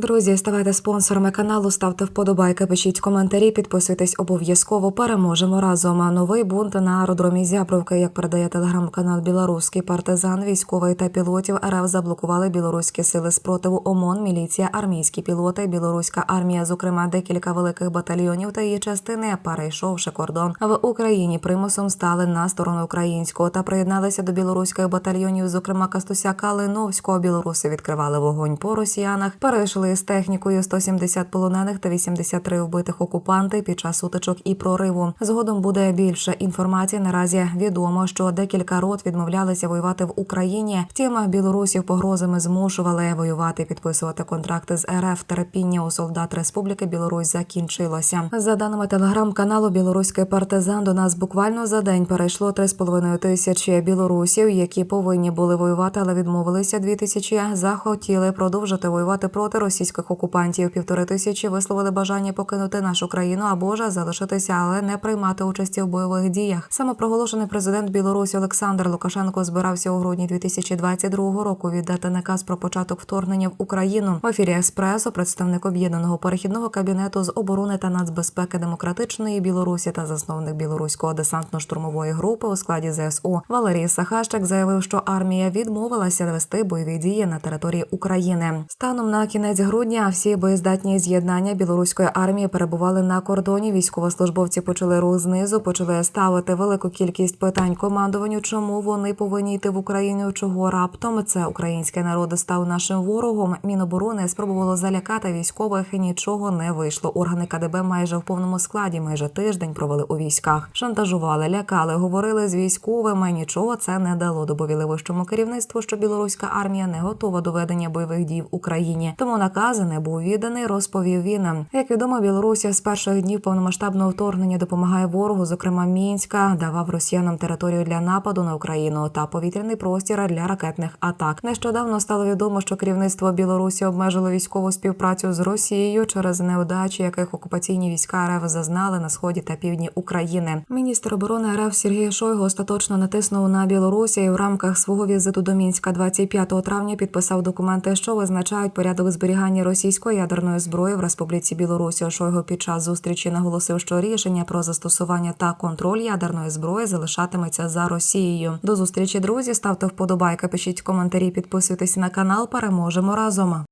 Друзі, ставайте спонсорами каналу, ставте вподобайки, пишіть коментарі, підписуйтесь обов'язково. Переможемо разом. А Новий бунт на аеродромі Зябровки, як передає телеграм-канал Білоруський партизан, військовий та пілотів РФ заблокували білоруські сили спротиву ОМОН, міліція, армійські пілоти, білоруська армія, зокрема декілька великих батальйонів та її частини, перейшовши кордон в Україні, примусом стали на сторону українського та приєдналися до білоруських батальйонів, зокрема Кастуся Калиновського. Білоруси відкривали вогонь по росіянах, перейшли з технікою 170 полонених та 83 вбитих окупанти під час утичок і прориву. Згодом буде більше інформації. Наразі відомо, що декілька рот відмовлялися воювати в Україні. Втім, білорусів погрозами змушували воювати, підписувати контракти з РФ. Терпіння у солдат Республіки Білорусь закінчилося. За даними телеграм-каналу Білоруський партизан до нас буквально за день перейшло 3,5 тисячі білорусів, які повинні були воювати, але відмовилися. Дві тисячі захотіли продовжити воювати проти російських окупантів. Півтори тисячі висловили бажання покинути нашу країну або ж залишитися, але не приймати участі в бойових діях. Самопроголошений президент Білорусі Олександр Лукашенко збирався у грудні 2022 року віддати наказ про початок вторгнення в Україну. В ефірі Еспресо представник об'єднаного перехідного кабінету з оборони та нацбезпеки демократичної Білорусі та засновник білоруського десантно-штурмової групи у складі ЗСУ Валерій Сахащик заявив, що армія відмовилася вести бойові дії на території України. Станом на кінець грудня всі боєздатні з'єднання білоруської армії перебували на кордоні. Військовослужбовці почали рух знизу, почали ставити велику кількість питань командуванню, чому вони повинні йти в Україну, чого раптом це український народ став нашим ворогом. Міноборони спробувало залякати військових. і Нічого не вийшло. Органи КДБ майже в повному складі, майже тиждень провели у військах. Шантажували, лякали, говорили з військовими. Нічого це не дало. Доповіли вищому керівництву, що білоруська армія не готова до ведення бойових дій в Україні. Тому наказ не був відданий. Розповів він. Як відомо, Білорусі з перших днів повномасштабного вторгнення допомагає ворогу, зокрема Мінська, давав росіянам територію для нападу на Україну та повітряний простір для ракетних атак. Нещодавно стало відомо, що керівництво Білорусі обмежило військову співпрацю з Росією через неудачі, яких окупаційні війська РФ зазнали на сході та півдні України. Міністр оборони РФ Сергій Шойгу остаточно натиснув на Білорусі і в рамках свого візиту до Мінська 25 травня підписав документи, що визначають порядок зберігання російської ядерної зброї в Республіці Білорусі. Шойгу під час зустрічі наголосив, що рішення про застосування та контроль ядерної зброї залишатиметься за Росією. До зустрічі друзі ставте вподобайки, пишіть коментарі, підписуйтесь на канал. Переможемо разом.